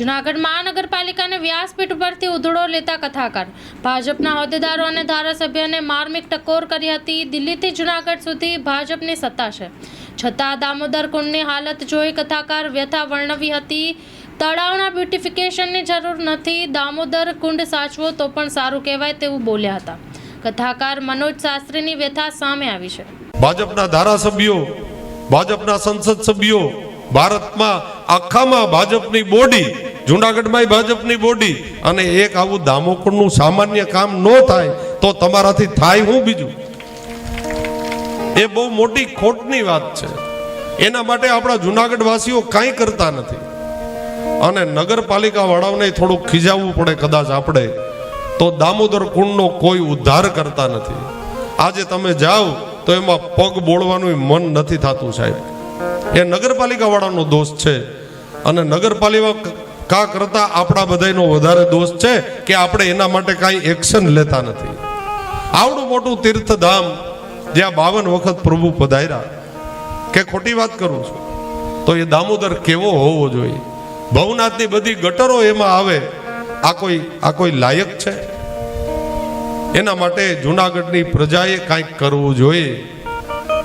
જૂનાગઢ મહાનગરપાલિકાને વ્યાસપીઠ ઉપરથી ઉધડો લેતા કથાકાર. ભાજપના હોદ્દેદારો અને ધારાસભ્યને માર્મિક ટકોર કરી હતી. દિલ્હીથી જૂનાગઢ સુધી ભાજપની સત્તા છે. છતાં દામોદર કુંડની હાલત જોઈ કથાકાર વ્યથા વર્ણવી હતી. તળાવના બ્યુટિફિકેશનની જરૂર નથી. દામોદર કુંડ સાચવો તો પણ સારું કહેવાય તેવું બોલ્યા હતા. કથાકાર મનોજ શાસ્ત્રીની વ્યથા સામે આવી છે. ભાજપના ધારાસભ્યો, ભાજપના સંસદ સભ્યો, ભારતમાં આખામાં ભાજપની બોડી જુનાગઢમાં ભાજપની બોડી અને એક આવું દામોકરનું સામાન્ય કામ ન થાય તો તમારાથી થાય હું બીજું? એ બહુ મોટી ખોટની વાત છે. એના માટે આપણા જુનાગઢ વાસીઓ કાંઈ કરતા નથી. અને નગરપાલિકા વાળાઓને થોડુંક ખીજાવવું પડે કદાચ આપણે. તો દામોદર કુંડનો કોઈ ઉદ્ધાર કરતા નથી. આજે તમે જાઓ તો એમાં પગ બોળવાનું મન નથી થતું સાહેબ. એ નગરપાલિકા વાળાનો દોષ છે. અને નગરપાલિકા કરતા આપણા બધાનો વધારે દોષ છે કે આપણે એના માટે કાંઈ એક્શન લેતા નથી? આવડું મોટું તીર્થધામ જ્યાં બાવન વખત પ્રભુ પધાર્યા, કે ખોટી વાત કરું છું, તો એ દામોદર કેવો હોવો જોઈએ? ભવનાથની બધી ગટરો એમાં આવે, આ કોઈ આ કોઈ લાયક છે? એના માટે જુનાગઢની પ્રજાએ કાંઈક કરવું જોઈએ?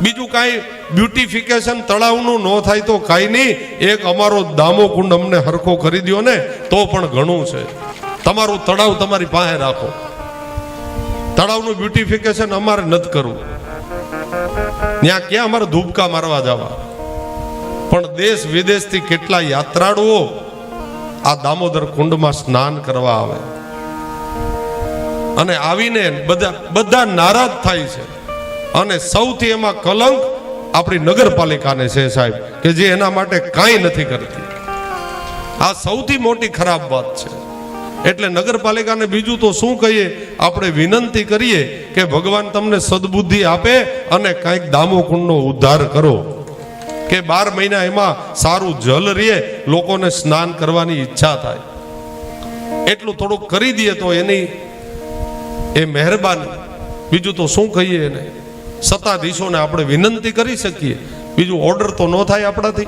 બીજું કાંઈ બ્યુટિફિકેશન તળાવનું ન થાય તો કાંઈ નહીં. એક અમારો દામો કુંડ અમને હરખો કરી દ્યો ને, તો પણ ઘણું છે. તમારું તળાવ તમારી પાસે રાખો. તળાવનું બ્યુટિફિકેશન અમારે નથી કરવું. ત્યાં ક્યાં અમારે ધૂબકા મારવા જવા? પણ દેશ વિદેશથી કેટલા યાત્રાળુઓ આ દામોદર કુંડમાં સ્નાન કરવા આવે. અને આવીને બધા બધા નારાજ થાય છે. અને સૌથી એમાં કલંક આપણી નગરપાલિકાને છે સાહેબ, કે જે એના માટે કાંઈ નથી કરતી. આ સૌથી મોટી ખરાબ વાત છે. એટલે નગરપાલિકાને બીજું તો શું કહીએ? આપણે વિનંતી કરીએ કે ભગવાન તમને સદબુદ્ધિ આપે અને કાંઈક દામોકુંડનો ઉદ્ધાર કરો. કે બાર મહિના એમાં સારું જલ રહે, લોકોને સ્નાન કરવાની ઈચ્છા થાય. એટલું થોડુંક કરી દઈએ તો એની એ મહેરબાની. બીજું તો શું કહીએ એને? સત્તાધીશોને આપણે વિનંતી કરી શકીએ. બીજું ઓર્ડર તો ન થાય આપણાથી.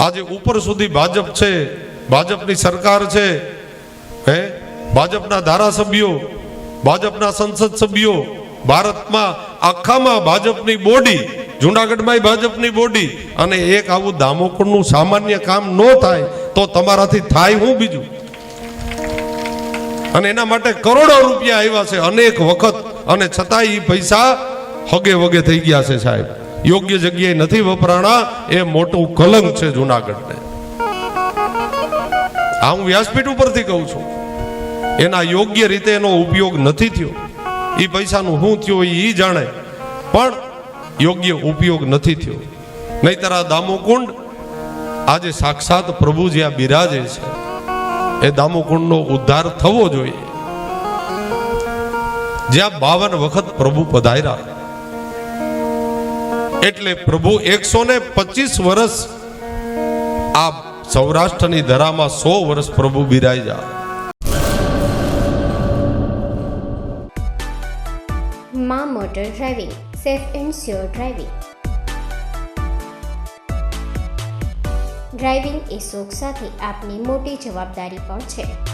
આજે ઉપર સુધી ભાજપ છે, ભાજપની સરકાર છે, હે? ભાજપના ધારાસભ્યો, ભાજપના સંસદ સભ્યો, ભારતમાં આખામાં ભાજપની બોડી જુનાગઢમાં ભાજપની બોડી, અને એક આવું દામોકરનું સામાન્ય કામ ન થાય, તો તમારાથી થાય હું બીજું? અને એના માટે કરોડો રૂપિયા આવ્યા છે, અનેક વખત. અને છતાંય એ પૈસા હગે વગે થઈ ગયા છે સાહેબ. યોગ્ય જગ્યાએ નથી વપરાણા, એ મોટું કલંક છે જુનાગઢને. આ હું વ્યાસપીઠ ઉપરથી કહું છું. એના યોગ્ય રીતે એનો ઉપયોગ નથી થયો. એ પૈસાનું શું થયું એ જાણે. પણ યોગ્ય ઉપયોગ નથી થયો. નહીતર આ દામોકુંડ આજે સાક્ષાત પ્રભુ જ્યાં બિરાજે છે. એ દામોકુંડનો ઉદ્ધાર થવો જોઈએ. જ્યાં બાવન વખત પ્રભુ પધાર્યા. એટલે પ્રભુ એકસો ને પચીસ વર્ષ આ સૌરાષ્ટ્રની ધરામાં સો વર્ષ પ્રભુ બિરાઈ જા મા motor driving, safe and sure driving. Driving એ શોખ સાથે આપની મોટી જવાબદારી પણ છે.